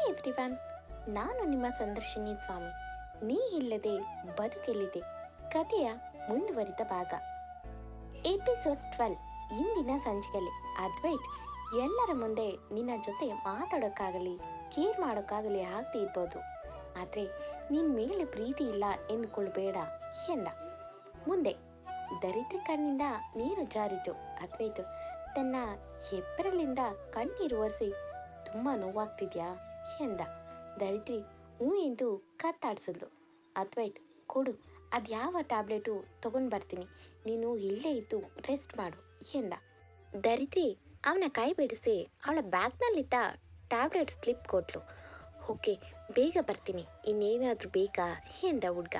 Hi everyone. ನಾನು ನಿಮ್ಮ ಸಂದರ್ಶಿನಿ ಸ್ವಾಮಿ. ನೀ ಇಲ್ಲದೆ ಬದುಕೆಲ್ಲಿದೆ. ಕಥೆಯ ಮುಂದುವರಿದ ಭಾಗ. Episode twelve. ಇಂದಿನ ಸಂಚಿಕೆಯಲ್ಲಿ ಅದ್ವೈತ್, ಎಲ್ಲರ ಮುಂದೆ ನಿನ್ನ ಜೊತೆ ಮಾತಾಡೋಕ್ಕಾಗಲಿ, ಕೇರ್ ಮಾಡೋಕ್ಕಾಗಲಿ ಆಗ್ತಿ ಇರ್ಬೋದು. ಆದರೆ ನಿನ್ನ ಮೇಲೆ ಪ್ರೀತಿ ಇಲ್ಲ ಎಂದುಕೊಳ್ಬೇಡ ಎಂದ. ಮುಂದೆ, ದರಿದ್ರಿ ಕಣ್ಣಿಂದ ನೀರು ಜಾರಿತು. ಅದ್ವೈತ್, ತನ್ನ ಹೆಬ್ಬರಲಿಂದ ಕಣ್ಣೀರು ಒರೆಸಿ, ತುಂಬ ನೋವಾಗ್ತಿದ್ಯಾ? ಎಂದ. ದರಿದ್ರಿ ಹ್ಞೂ ಎಂದು ಕತ್ತಾಡ್ಸಿದ್ಲು. ಅದ್ವೈತ್, ಕೊಡು, ಅದು ಯಾವ ಟ್ಯಾಬ್ಲೆಟು ತೊಗೊಂಡು ಬರ್ತೀನಿ. ನೀನು ಇಲ್ಲೇ ಇದ್ದು ರೆಸ್ಟ್ ಮಾಡು, ಎಂದ. ದರಿದ್ರಿ, ಅವನ ಕೈ ಬಿಡಿಸಿ ಅವಳ ಬ್ಯಾಗ್ನಲ್ಲಿದ್ದ ಟ್ಯಾಬ್ಲೆಟ್ ಸ್ಲಿಪ್ ಕೊಟ್ಲು. ಓಕೆ, ಬೇಗ ಬರ್ತೀನಿ, ಇನ್ನೇನಾದರೂ ಬೇಕಾ, ಎಂದ ಹುಡ್ಗ.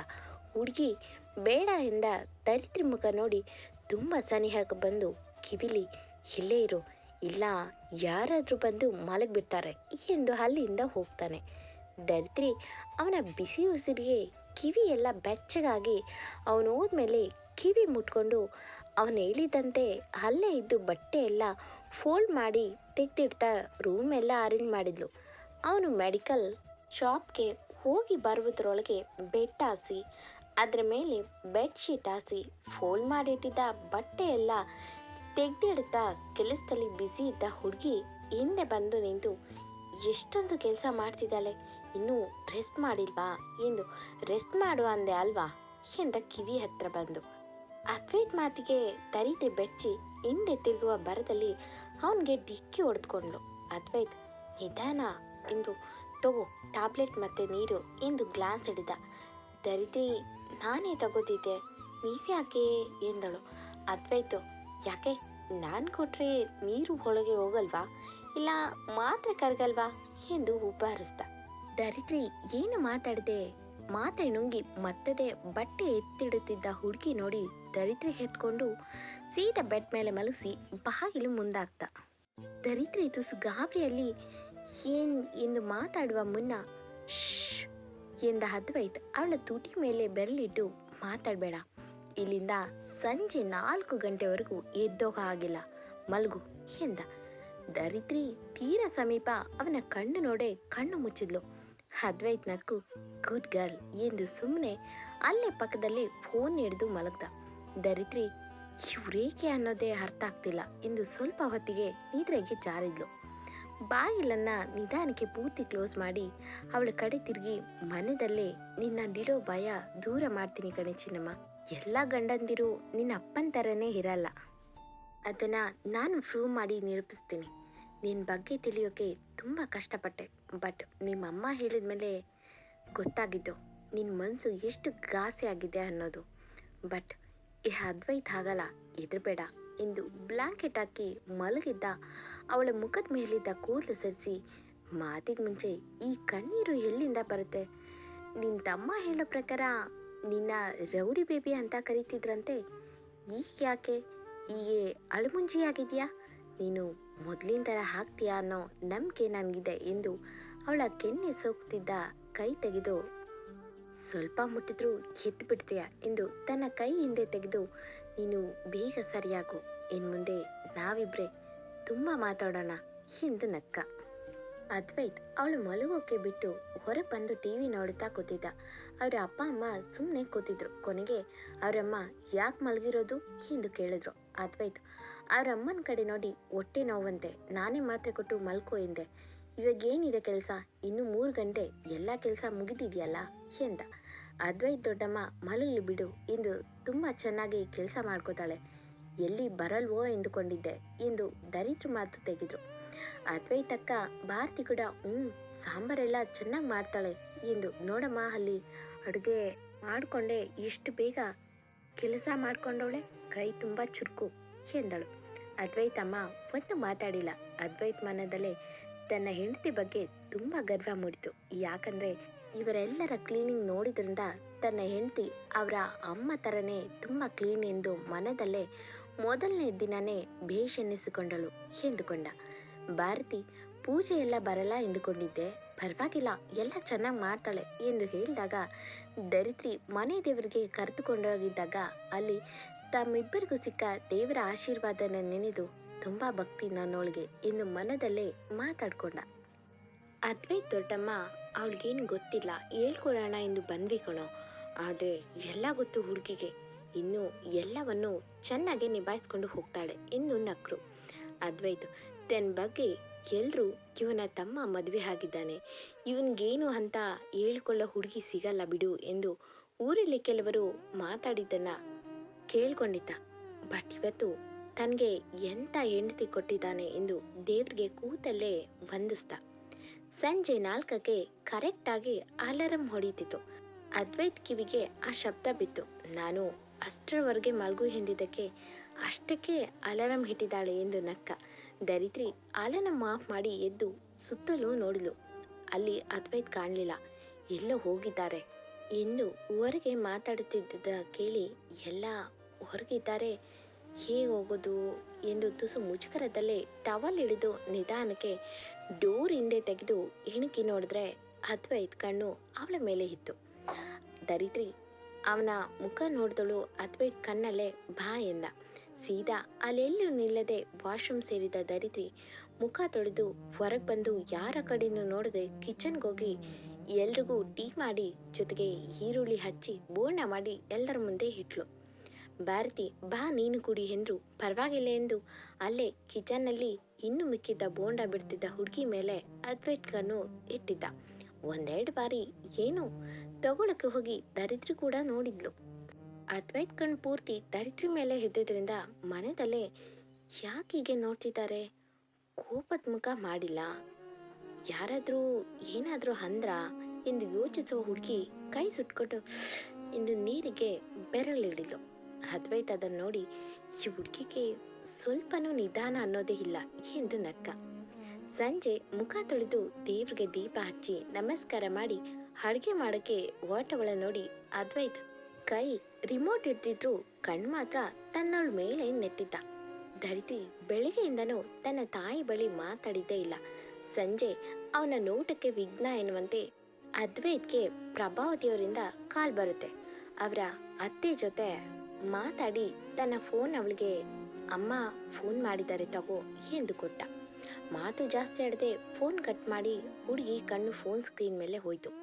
ಹುಡುಗಿ ಬೇಡ ಎಂದ ದರಿದ್ರಿ ಮುಖ ನೋಡಿ ತುಂಬ ಸನಿಹಕ್ಕೆ ಬಂದು ಕಿವಿಲಿ, ಇಲ್ಲೇ ಇರು ಇಲ್ಲ, ಯಾರಾದರೂ ಬಂದು ಮಲಗಿಬಿಡ್ತಾರೆ ಎಂದು ಅಲ್ಲಿಂದ ಹೋಗ್ತಾನೆ. ದರಿದ್ರಿ, ಅವನ ಬಿಸಿ ಉಸಿರಿಗೆ ಕಿವಿ ಎಲ್ಲ ಬೆಚ್ಚಗಾಗಿ ಅವನು ಹೋದ್ಮೇಲೆ ಕಿವಿ ಮುಟ್ಕೊಂಡು ಅವನು ಹೇಳಿದಂತೆ ಅಲ್ಲೇ ಇದ್ದು ಬಟ್ಟೆ ಎಲ್ಲ ಫೋಲ್ಡ್ ಮಾಡಿ ತೆಗೆದಿಡ್ತಾ ರೂಮ್ ಎಲ್ಲ ಅರೇಂಜ್ ಮಾಡಿದ್ಲು. ಅವನು ಮೆಡಿಕಲ್ ಶಾಪ್ಗೆ ಹೋಗಿ ಬರುವುದರೊಳಗೆ ಬೆಡ್ ಹಾಸಿ, ಅದರ ಮೇಲೆ ಬೆಡ್ಶೀಟ್ ಹಾಸಿ ಫೋಲ್ಡ್ ಮಾಡಿಟ್ಟಿದ್ದ ಬಟ್ಟೆ ಎಲ್ಲ ತೆಗ್ದಿಡ್ತಾ ಕೆಲಸದಲ್ಲಿ ಬ್ಯುಸಿ ಇದ್ದ ಹುಡುಗಿ ಹಿಂದೆ ಬಂದು ನಿಂತು, ಎಷ್ಟೊಂದು ಕೆಲಸ ಮಾಡ್ತಿದ್ದಾಳೆ, ಇನ್ನೂ ರೆಸ್ಟ್ ಮಾಡಿಲ್ವಾ? ಎಂದು ರೆಸ್ಟ್ ಮಾಡು ಅಂದೆ ಅಲ್ವಾ? ಎಂದ ಕಿವಿ ಹತ್ರ ಬಂದು. ಅದ್ವೈತ್ ಮಾತಿಗೆ ತರಿತೆ ಬೆಚ್ಚಿ ಹಿಂದೆ ತಿರುಗುವ ಬರದಲ್ಲಿ ಅವನಿಗೆ ಡಿಕ್ಕಿ ಹೊಡೆದುಕೊಂಡ್ಳು. ಅದ್ವೈತ್, ನಿಧಾನ ಎಂದು, ತಗೋ ಟ್ಯಾಬ್ಲೆಟ್ ಮತ್ತೆ ನೀರು ಎಂದು ಗ್ಲಾಸ್ ಹಿಡಿದ. ದರಿದ್ರಿ ನಾನೇ ತಗೋತಿದ್ದೆ, ನೀವ್ಯಾಕೆ? ಎಂದಳು. ಅದ್ವೈತು ಯಾಕೆ? ನಾನು ಕೊಟ್ಟರೆ ನೀರು ಒಳಗೆ ಹೋಗಲ್ವಾ? ಇಲ್ಲ ಮಾತ್ರೆ ಕರಗಲ್ವಾ? ಎಂದು ಉಬ್ಬಾರಿಸ್ದ ದರಿದ್ರಿ, ಏನು ಮಾತಾಡದೆ? ಮಾತ್ರೆ ನುಂಗಿ ಮತ್ತದೆ ಬಟ್ಟೆ ಎತ್ತಿಡುತ್ತಿದ್ದ ಹುಡುಗಿ ನೋಡಿ ದರಿದ್ರಿ ಎತ್ಕೊಂಡು ಸೀದಾ ಬೆಡ್ ಮೇಲೆ ಮಲಗಿಸಿ ಬಾಗಿಲು ಮುಂದಾಗ್ತ ದರಿದ್ರಿ ತುಸು ಗಾಬರಿಯಲ್ಲಿ, ಏನ್ ಎಂದು ಮಾತಾಡುವ ಮುನ್ನ ಶ್ ಎಂದ ಅದ್ವೈತ್ ಅವಳ ತುಟಿ ಮೇಲೆ ಬೆರಳಿಟ್ಟು ಮಾತಾಡಬೇಡ. ಇಲ್ಲಿಂದ ಸಂಜೆ ನಾಲ್ಕು ಗಂಟೆವರೆಗೂ ಎದ್ದೋಗ ಆಗಿಲ್ಲ. ಮಲ್ಗು, ಎಂದ. ದರಿದ್ರಿ ತೀರ ಸಮೀಪ ಅವನ ಕಣ್ಣು ನೋಡೆ ಕಣ್ಣು ಮುಚ್ಚಿದ್ಲು. ಅದ್ವೈತ್ ನಕ್ಕು, ಗುಡ್ ಗರ್ಲ್ ಎಂದು ಸುಮ್ಮನೆ ಅಲ್ಲೇ ಪಕ್ಕದಲ್ಲಿ ಫೋನ್ ಹಿಡಿದು ಮಲಗ್ದ. ದರಿದ್ರಿ, ಇವ್ರೇಕೆ ಅನ್ನೋದೇ ಅರ್ಥ ಆಗ್ತಿಲ್ಲ ಎಂದು ಸ್ವಲ್ಪ ಹೊತ್ತಿಗೆ ನಿದ್ರೆಗೆ ಜಾರಿದ್ಲು. ಬಾಗಿಲನ್ನ ನಿಧಾನಕ್ಕೆ ಪೂರ್ತಿ ಕ್ಲೋಸ್ ಮಾಡಿ ಅವಳ ಕಡೆ ತಿರುಗಿ ಮನೆಯಲ್ಲೇ ನಿನ್ನ ನಿಡೋ ಭಯ ದೂರ ಮಾಡ್ತೀನಿ ಕಣೆ ಎಲ್ಲ ಗಂಡಂದಿರು ನಿನ್ನ ಅಪ್ಪನ ಥರನೇ ಇರಲ್ಲ. ಅದನ್ನ ನಾನು ಪ್ರೂವ್ ಮಾಡಿ ನಿರೂಪಿಸ್ತೀನಿ. ನಿನ್ನ ಬಗ್ಗೆ ತಿಳಿಯೋಕೆ ತುಂಬ ಕಷ್ಟಪಟ್ಟೆ. ಬಟ್ ನಿಮ್ಮಮ್ಮ ಹೇಳಿದ ಮೇಲೆ ಗೊತ್ತಾಗಿದ್ದು ನಿನ್ನ ಮನಸ್ಸು ಎಷ್ಟು ಘಾಸಿ ಆಗಿದೆ ಅನ್ನೋದು. ಬಟ್ ಈ ಅದ್ವೈತ್ ಆಗಲ್ಲ ಎದುರುಬೇಡ ಎಂದು ಬ್ಲಾಂಕೆಟ್ ಹಾಕಿ ಮಲಗಿದ್ದ, ಅವಳ ಮುಖದ ಮೇಲಿದ್ದ ಕೂದಲು ಸರಿಸಿ, ಮಾತಿಗೆ ಮುಂಚೆ ಈ ಕಣ್ಣೀರು ಎಲ್ಲಿಂದ ಬರುತ್ತೆ? ನಿನ್ನ ತಮ್ಮ ಹೇಳೋ ಪ್ರಕಾರ ನಿನ್ನ ರೌಡಿ ಬೇಬಿ ಅಂತ ಕರಿತಿದ್ರಂತೆ. ಈಗ ಯಾಕೆ? ಹೀಗೆ ಅಳುಮುಂಜಿಯಾಗಿದೆಯಾ? ನೀನು ಮೊದಲಿನ ಥರ ಹಾಕ್ತೀಯಾ ಅನ್ನೋ ನಂಬಿಕೆ ನನಗಿದೆ ಎಂದು ಅವಳ ಕೆನ್ನೆ ಸೋಕ್ತಿದ್ದ ಕೈ ತೆಗೆದು, ಸ್ವಲ್ಪ ಮುಟ್ಟಿದ್ರೂ ಎದ್ದು ಬಿಡ್ತೀಯ ಎಂದು ತನ್ನ ಕೈ ಹಿಂದೆ ತೆಗೆದು, ನೀನು ಬೇಗ ಸರಿಯಾಗು. ಇನ್ನು ಮುಂದೆ ನಾವಿಬ್ರೆ ತುಂಬ ಮಾತಾಡೋಣ ಎಂದು ನಕ್ಕ. ಅದ್ವೈತ್ ಅವಳು ಮಲಗೋಕೆ ಬಿಟ್ಟು ಹೊರ ಬಂದು ಟಿ ವಿ ನೋಡುತ್ತಾ ಕೂತಿದ್ದ. ಅವರ ಅಪ್ಪ, ಅಮ್ಮ ಸುಮ್ಮನೆ ಕೂತಿದ್ರು. ಕೊನೆಗೆ ಅವರಮ್ಮ, ಯಾಕೆ ಮಲಗಿರೋದು? ಎಂದು ಕೇಳಿದ್ರು. ಅದ್ವೈತ್ ಅವರಮ್ಮನ ಕಡೆ ನೋಡಿ ಹೊಟ್ಟೆ ನೋವಂತೆ. ನಾನೇ ಮಾತ್ರೆ ಕೊಟ್ಟು ಮಲ್ಕೋ ಎಂದೆ. ಇವಾಗ ಏನಿದೆ ಕೆಲಸ? ಇನ್ನು ಮೂರು ಗಂಟೆ ಎಲ್ಲ ಕೆಲಸ ಮುಗಿದಿದೆಯಲ್ಲ? ಎಂದ. ಅದ್ವೈತ್ ದೊಡ್ಡಮ್ಮ, ಮಲಗಲಿ ಬಿಡು ಎಂದು ತುಂಬ ಚೆನ್ನಾಗಿ ಕೆಲಸ ಮಾಡ್ಕೋತಾಳೆ. ಎಲ್ಲಿ ಬರಲ್ವೋ ಎಂದುಕೊಂಡಿದ್ದೆ ಎಂದು ದರಿದ್ರ ಮಾತು ತೆಗೆದ್ರು. ಅದ್ವೈತಕ್ಕ ಭಾರತಿ ಕೂಡ ಹ್ಞೂ ಸಾಂಬಾರೆಲ್ಲ ಚೆನ್ನಾಗಿ ಮಾಡ್ತಾಳೆ ಎಂದು ನೋಡಮ್ಮ ಅಲ್ಲಿ. ಅಡುಗೆ ಮಾಡಿಕೊಂಡೆ ಎಷ್ಟು ಬೇಗ ಕೆಲಸ ಮಾಡ್ಕೊಂಡವಳೆ ಕೈ ತುಂಬ ಚುರುಕು ಎಂದಳು. ಅದ್ವೈತಮ್ಮ ಒಂದು ಮಾತಾಡಿಲ್ಲ. ಅದ್ವೈತ್ ಮನದಲ್ಲೇ ತನ್ನ ಹೆಂಡತಿ ಬಗ್ಗೆ ತುಂಬ ಗರ್ವ ಮೂಡಿತು. ಯಾಕಂದ್ರೆ ಇವರೆಲ್ಲರ ಕ್ಲೀನಿಂಗ್ ನೋಡಿದ್ರಿಂದ ತನ್ನ ಹೆಂಡತಿ ಅವರ ಅಮ್ಮ ಥರನೇ ತುಂಬ ಕ್ಲೀನ್ ಎಂದು ಮನದಲ್ಲೇ ಮೊದಲನೇ ದಿನನೇ ಭೇಷ್ ಎನ್ನಿಸಿಕೊಂಡಳು ಎಂದುಕೊಂಡ. ಭಾರತಿ, ಪೂಜೆ ಎಲ್ಲ ಬರಲ್ಲ ಎಂದುಕೊಂಡಿದ್ದೆ. ಪರವಾಗಿಲ್ಲ, ಎಲ್ಲ ಚೆನ್ನಾಗಿ ಮಾಡ್ತಾಳೆ ಎಂದು ಹೇಳಿದಾಗ ದರಿದ್ರಿ ಮನೆ ದೇವರಿಗೆ ಕರೆದುಕೊಂಡೋಗಿದ್ದಾಗ ಅಲ್ಲಿ ತಮ್ಮಿಬ್ಬರಿಗೂ ಸಿಕ್ಕ ದೇವರ ಆಶೀರ್ವಾದನ ನೆನೆದು ತುಂಬ ಭಕ್ತಿ ನನ್ನೊಳಗೆ ಎಂದು ಮನದಲ್ಲೇ ಮಾತಾಡ್ಕೊಂಡ. ಅದ್ವೈತ್ ದೊಡ್ಡಮ್ಮ, ಅವಳಿಗೇನು ಗೊತ್ತಿಲ್ಲ, ಹೇಳ್ಕೊಡೋಣ ಎಂದು ಬಂದ್ವಿ ಕಣೋ. ಆದರೆ ಎಲ್ಲ ಗೊತ್ತು ಹುಡುಗಿಗೆ. ಇನ್ನು ಎಲ್ಲವನ್ನು ಚೆನ್ನಾಗಿ ನಿಭಾಯಿಸ್ಕೊಂಡು ಹೋಗ್ತಾಳೆ ಎಂದು ನಕ್ರು. ಅದ್ವೈತ್ ತನ್ನ ಬಗ್ಗೆ ಎಲ್ಲರೂ ಇವನ ತಮ್ಮ ಮದುವೆ ಆಗಿದ್ದಾನೆ. ಇವನಿಗೇನು ಅಂತ ಹೇಳ್ಕೊಳ್ಳೋ ಹುಡುಗಿ ಸಿಗಲ್ಲ ಬಿಡು ಎಂದು ಊರಲ್ಲಿ ಕೆಲವರು ಮಾತಾಡಿದ್ದನ್ನ ಕೇಳ್ಕೊಂಡಿದ್ದ. ಬಟ್ ಇವತ್ತು ತನಗೆ ಎಂಥ ಹೆಂಡತಿ ಕೊಟ್ಟಿದ್ದಾನೆ ಎಂದು ದೇವ್ರಿಗೆ ಕೂತಲ್ಲೇ ವಂದಿಸ್ದ. ಸಂಜೆ ನಾಲ್ಕಕ್ಕೆ ಕರೆಕ್ಟಾಗಿ ಅಲಾರಂ ಹೊಡೀತಿತ್ತು. ಅದ್ವೈತ್ ಕಿವಿಗೆ ಆ ಶಬ್ದ ಬಿತ್ತು. ನಾನು ಅಷ್ಟರವರೆಗೆ ಮಲಗು ಎಂದಿದ್ದಕ್ಕೆ ಅಷ್ಟಕ್ಕೆ ಅಲಾರಂ ಇಟ್ಟಿದ್ದಾಳೆ ಎಂದು ನಕ್ಕ. ದರಿದ್ರಿ, ಆಲನ ಮಾಫ್ ಮಾಡಿ ಎದ್ದು ಸುತ್ತಲೂ ನೋಡಿಲು. ಅಲ್ಲಿ ಅದ್ವೈತ್ ಕಾಣಲಿಲ್ಲ. ಎಲ್ಲೋ ಹೋಗಿದ್ದಾರೆ. ಎಂದು ಹೊರಗೆ ಮಾತಾಡುತ್ತಿದ್ದ ಕೇಳಿ ಎಲ್ಲ ಹೊರಗಿದ್ದಾರೆ. ಹೇಗೆ ಹೋಗೋದು ಎಂದು ತುಸು ಮುಜುಗರದಲ್ಲೇ ಟವಲ್ ಹಿಡಿದು ನಿಧಾನಕ್ಕೆ ಡೋರ್ ಹಿಂದೆ ತೆಗೆದು ಇಣುಕಿ ನೋಡಿದ್ರೆ ಅದ್ವೈತ್ ಕಣ್ಣು ಅವಳ ಮೇಲೆ ಇತ್ತು. ದರಿದ್ರಿ, ಅವನ ಮುಖ ನೋಡಿದಳು ಅದ್ವೈತ್ ಕಣ್ಣಲ್ಲೇ ಬಾ ಎಂದ. ಸೀದಾ ಅಲ್ಲೆಲ್ಲೂ ನಿಲ್ಲದೆ ವಾಶ್ರೂಮ್ ಸೇರಿದ ದರಿದ್ರಿ ಮುಖ ತೊಳೆದು ಹೊರಗೆ ಬಂದು ಯಾರ ಕಡೆಯೂ ನೋಡದೆ ಕಿಚನ್ಗೆ ಹೋಗಿ ಎಲ್ರಿಗೂ ಟೀ ಮಾಡಿ ಜೊತೆಗೆ ಈರುಳ್ಳಿ ಹಚ್ಚಿ ಬೋಂಡ ಮಾಡಿ ಎಲ್ಲರ ಮುಂದೆ ಇಟ್ಲು. ಭಾರತಿ, ಬಾ ನೀನು ಕುಡಿ ಎಂದ್ರು. ಪರವಾಗಿಲ್ಲ ಎಂದು ಅಲ್ಲೇ ಕಿಚನ್ನಲ್ಲಿ ಇನ್ನು ಮಿಕ್ಕಿದ್ದ ಬೋಂಡ ಬಿಡ್ತಿದ್ದ ಹುಡುಗಿ ಮೇಲೆ ಅದ್ವೈಟ್ ಕಣ್ಣು ಇಟ್ಟಿದ್ದ. ಒಂದೆರಡು ಬಾರಿ ಏನು ತಗೊಳಕ್ಕೆ ಹೋಗಿ ದರಿದ್ರಿ ಕೂಡ ನೋಡಿದ್ಲು. ಅದ್ವೈತ್ ಕಣ್ ಪೂರ್ತಿ ದರಿದ್ರಿ ಮೇಲೆ ಇದ್ದಿದ್ರಿಂದ ಮನೆಯಲ್ಲೇ ಯಾಕೆ ಹೀಗೆ ನೋಡ್ತಿದ್ದಾರೆ? ಕೋಪದ ಮುಖ ಮಾಡಿಲ್ಲ. ಯಾರಾದರೂ ಏನಾದರೂ ಅಂದ್ರ ಎಂದು ಯೋಚಿಸುವ ಹುಡುಗಿ ಕೈ ಸುಟ್ಕೊಂಡು ಇಂದು ನೀರಿಗೆ ಬೆರಳಿಡಿದ್ಲು ಅದ್ವೈತ್ ಅದನ್ನು ನೋಡಿ ಈ ಹುಡುಗಿಗೆ ಸ್ವಲ್ಪನೂ ನಿಧಾನ ಅನ್ನೋದೇ ಇಲ್ಲ ಎಂದು ನಕ್ಕ ಸಂಜೆ ಮುಖ ತೊಳೆದು ದೇವ್ರಿಗೆ ದೀಪ ಹಚ್ಚಿ ನಮಸ್ಕಾರ ಮಾಡಿ ಅಡುಗೆ ಮಾಡೋಕ್ಕೆ ಓಟವಳ ನೋಡಿ ಅದ್ವೈತ್ ಕೈ ರಿಮೋಟ್ ಇಡ್ತಿದ್ರು ಕಣ್ ಮಾತ್ರ ತನ್ನವಳ ಮೇಲೆ ನೆಟ್ಟಿದ್ದ. ಧರಿತಿ ಬೆಳಿಗ್ಗೆಯಿಂದನೂ ತನ್ನ ತಾಯಿ ಬಳಿ ಮಾತಾಡಿದ್ದೇ ಇಲ್ಲ. ಸಂಜೆ ಅವನ ನೋಟಕ್ಕೆ ವಿಘ್ನ ಎನ್ನುವಂತೆ ಅದ್ವೈತ್ಗೆ ಪ್ರಭಾವತಿಯವರಿಂದ ಕಾಲ್ ಬರುತ್ತೆ. ಅವರ ಅತ್ತೆ ಜೊತೆ ಮಾತಾಡಿ ತನ್ನ ಫೋನ್ ಅವಳಿಗೆ, ಅಮ್ಮ ಫೋನ್ ಮಾಡಿದ್ದಾರೆ ತಗೋ, ಎಂದು ಕೊಟ್ಟ. ಮಾತು ಜಾಸ್ತಿ ಆಡದೆ ಫೋನ್ ಕಟ್ ಮಾಡಿ ಹುಡುಗಿ ಕಣ್ಣು ಫೋನ್ ಸ್ಕ್ರೀನ್ ಮೇಲೆ ಹೋಯ್ತು.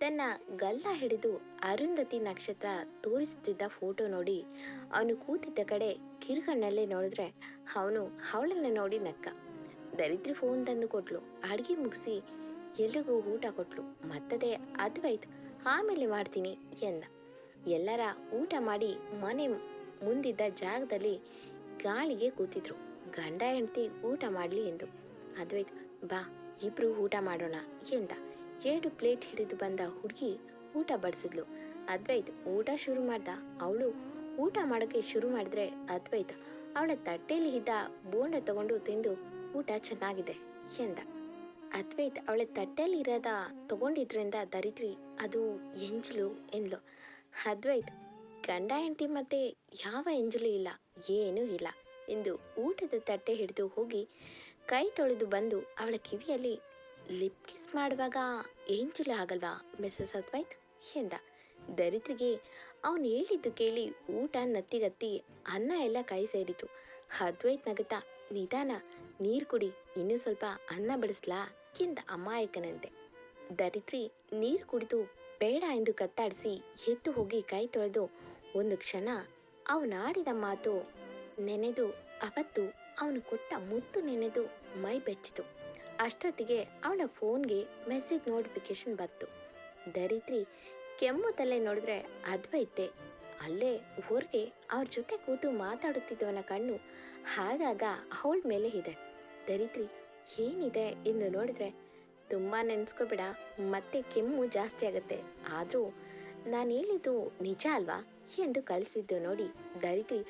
ತನ್ನ ಗಲ್ಲ ಹಿಡಿದು ಅರುಂಧತಿ ನಕ್ಷತ್ರ ತೋರಿಸುತ್ತಿದ್ದ ಫೋಟೋ ನೋಡಿ ಅವನು ಕೂತಿದ್ದ ಕಡೆ ಕಿರುಗಣ್ಣಲ್ಲೇ ನೋಡಿದ್ರೆ ಅವನು ಅವಳನ್ನ ನೋಡಿ ನಕ್ಕ. ದರಿದ್ರಿ ಫೋನ್ ತಂದು ಕೊಟ್ಲು. ಅಡುಗೆ ಮುಗಿಸಿ ಎಲ್ರಿಗೂ ಊಟ ಕೊಟ್ಲು. ಮತ್ತದೇ ಅದ್ವೈತ್ ಆಮೇಲೆ ಮಾಡ್ತೀನಿ ಎಂದ. ಎಲ್ಲರ ಊಟ ಮಾಡಿ ಮನೆ ಮುಂದಿದ್ದ ಜಾಗದಲ್ಲಿ ಗಾಳಿಗೆ ಕೂತಿದ್ರು. ಗಂಡ ಹೆಂಡತಿ ಊಟ ಮಾಡಲಿ ಎಂದು. ಅದ್ವೈತ್ ಬಾ, ಇಬ್ರು ಊಟ ಮಾಡೋಣ ಎಂದ. ಎರಡು ಪ್ಲೇಟ್ ಹಿಡಿದು ಬಂದ ಹುಡುಗಿ ಊಟ ಬಡಿಸಿದ್ಲು. ಅದ್ವೈತ್ ಊಟ ಶುರು ಮಾಡ್ದ. ಅವಳು ಊಟ ಮಾಡೋಕ್ಕೆ ಶುರು ಮಾಡಿದ್ರೆ ಅದ್ವೈತ್ ಅವಳ ತಟ್ಟೆಯಲ್ಲಿ ಇದ್ದ ಬೋಂಡ ತಗೊಂಡು ತಿಂದು ಊಟ ಚೆನ್ನಾಗಿದೆ ಎಂದ. ಅದ್ವೈತ್ ಅವಳ ತಟ್ಟೆಯಲ್ಲಿ ಇರದ ತಗೊಂಡಿದ್ರಿಂದ ದರಿದ್ರಿ, ಅದು ಎಂಜಲು ಎಂದ್ಲು. ಅದ್ವೈತ್ ಗಂಡ ಹೆಂಡತಿ ಮತ್ತೆ ಯಾವ ಎಂಜಲು ಇಲ್ಲ, ಏನೂ ಇಲ್ಲ ಎಂದು ಊಟದ ತಟ್ಟೆ ಹಿಡಿದು ಹೋಗಿ ಕೈ ತೊಳೆದು ಬಂದು ಅವಳ ಕಿವಿಯಲ್ಲಿ ಲಿಪ್ ಕಿಸ್ ಮಾಡುವಾಗ ಎಂಜಲು ಆಗಲ್ವಾ ಮಿಸಸ್ ಅದ್ವೈತ್? ಎಂದ ದರಿದ್ರಿಗೆ ಅವನು ಹೇಳಿದ್ದು ಕೇಳಿ ಊಟ ನತ್ತಿಗತ್ತಿ ಅನ್ನ ಎಲ್ಲ ಕೈ ಸೇರಿತು. ಅದ್ವೈತ್ ನಗುತ್ತಾ, ನಿಧಾನ, ನೀರು ಕುಡಿ, ಇನ್ನೂ ಸ್ವಲ್ಪ ಅನ್ನ ಬಡಿಸ್ಲಾ? ಎಂದ ಅಮಾಯಕನಂತೆ. ದರಿದ್ರಿ ನೀರು ಕುಡಿದು ಬೇಡ ಎಂದು ಕತ್ತಾಡಿಸಿ ಎದ್ದು ಹೋಗಿ ಕೈ ತೊಳೆದು ಒಂದು ಕ್ಷಣ ಅವನಾಡಿದ ಮಾತು ನೆನೆದು ಅವತ್ತು ಅವನು ಕೊಟ್ಟ ಮುತ್ತು ನೆನೆದು ಮೈ ಬೆಚ್ಚಿತು. ಅಷ್ಟೊತ್ತಿಗೆ ಅವಳ ಫೋನ್ಗೆ ಮೆಸೇಜ್ ನೋಟಿಫಿಕೇಶನ್ ಬಂತು. ದರಿದ್ರಿ, ಕೆಮ್ಮು ತಲೆ ನೋಡಿದ್ರೆ ಅದ್ವೈತೆ ಅಲ್ಲೇ ಹೊರಗೆ ಅವ್ರ ಜೊತೆ ಕೂತು ಮಾತಾಡುತ್ತಿದ್ದವನ ಕಣ್ಣು ಹಾಗಾಗ ಅವಳ ಮೇಲೆ ಇದೆ. ದರಿದ್ರಿ, ಏನಿದೆ ಎಂದು ನೋಡಿದ್ರೆ ತುಂಬ ನೆನ್ಸ್ಕೋಬೇಡ, ಮತ್ತೆ ಕೆಮ್ಮು ಜಾಸ್ತಿ ಆಗುತ್ತೆ. ಆದರೂ ನಾನು ಹೇಳಿದ್ದು ನಿಜ ಅಲ್ವಾ ಎಂದು ಕಳಿಸಿದ್ದು ನೋಡಿ ದರಿದ್ರಿ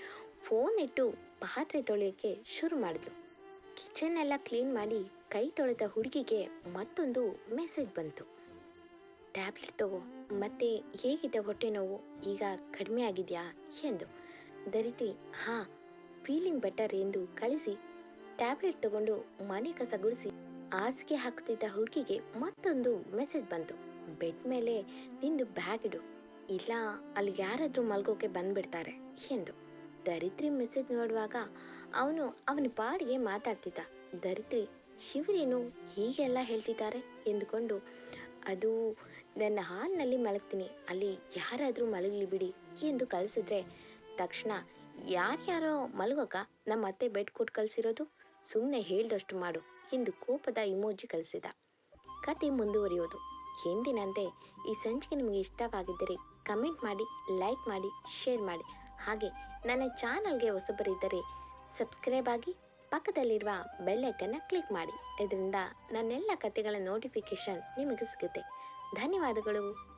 ಫೋನ್ ಇಟ್ಟು ಪಾತ್ರೆ ತೊಳೆಯೋಕ್ಕೆ ಶುರು ಮಾಡಿದ್ಲು. ಕಿಚನ್ ಎಲ್ಲ ಕ್ಲೀನ್ ಮಾಡಿ ಕೈ ತೊಳೆದ ಹುಡುಗಿಗೆ ಮತ್ತೊಂದು ಮೆಸೇಜ್ ಬಂತು. ಟ್ಯಾಬ್ಲೆಟ್ ತಗೋ, ಮತ್ತೆ ಹೇಗಿದೆ ಹೊಟ್ಟೆ ನೋವು? ಈಗ ಕಡಿಮೆ ಆಗಿದೆಯಾ? ಎಂದು. ದರಿತ್ರಿ ಹಾ, ಫೀಲಿಂಗ್ ಬೆಟರ್ ಎಂದು ಕಳಿಸಿ, ಟ್ಯಾಬ್ಲೆಟ್ ತಗೊಂಡು ಮನೆ ಕಸ ಗುಡಿಸಿ, ಹಾಸಿಗೆ ಹಾಕ್ತಿದ್ದ ಹುಡುಗಿಗೆ ಮತ್ತೊಂದು ಮೆಸೇಜ್ ಬಂತು. ಬೆಡ್ ಮೇಲೆ ನಿಂದು ಬ್ಯಾಗ್ ಇಡು. ಇಲ್ಲ, ಅಲ್ಲಿ ಯಾರಾದರೂ ಮಲ್ಗೋಕೆ ಬಂದ್ಬಿಡ್ತಾರೆ, ಎಂದು. ದರಿತ್ರಿ ಮೆಸೇಜ್ ನೋಡುವಾಗ ಅವನು ಅವನ ಪಾಡಿಗೆ ಮಾತಾಡ್ತಿದ್ದ. ದರಿದ್ರಿ ಇವರೇನು ಹೀಗೆಲ್ಲ ಹೇಳ್ತಿದ್ದಾರೆ ಎಂದುಕೊಂಡು ಅದು ನನ್ನ ಹಾಲ್ನಲ್ಲಿ ಮಲಗ್ತೀನಿ. ಅಲ್ಲಿ ಯಾರಾದರೂ ಮಲಗಲಿ ಬಿಡಿ ಎಂದು ಕಳಿಸಿದ್ರೆ ತಕ್ಷಣ ಯಾರ್ಯಾರೋ ಮಲಗೋಕ ನಮ್ಮ ಅತ್ತೆ ಬೆಡ್ ಕೊಟ್ಟು ಕಳಿಸಿರೋದು? ಸುಮ್ಮನೆ ಹೇಳ್ದಷ್ಟು ಮಾಡು ಎಂದು ಕೋಪದ ಇಮೋಜಿ ಕಳಿಸಿದ. ಕತೆ ಮುಂದುವರಿಯೋದು. ಎಂದಿನಂತೆ ಈ ಸಂಚಿಕೆ ನಿಮಗೆ ಇಷ್ಟವಾಗಿದ್ದರೆ ಕಮೆಂಟ್ ಮಾಡಿ, ಲೈಕ್ ಮಾಡಿ, ಶೇರ್ ಮಾಡಿ. ಹಾಗೆ ನನ್ನ ಚಾನಲ್ಗೆ ಹೊಸಬರಿದ್ದರೆ ಸಬ್ಸ್ಕ್ರೈಬ್ ಆಗಿ ಪಕ್ಕದಲ್ಲಿರುವ ಬೆಲ್ಲೈಕನ್ನ ಕ್ಲಿಕ್ ಮಾಡಿ. ಇದರಿಂದ ನನ್ನೆಲ್ಲ ಕತೆಗಳ ನೋಟಿಫಿಕೇಶನ್ ನಿಮಗೆ ಸಿಗುತ್ತೆ. ಧನ್ಯವಾದಗಳು.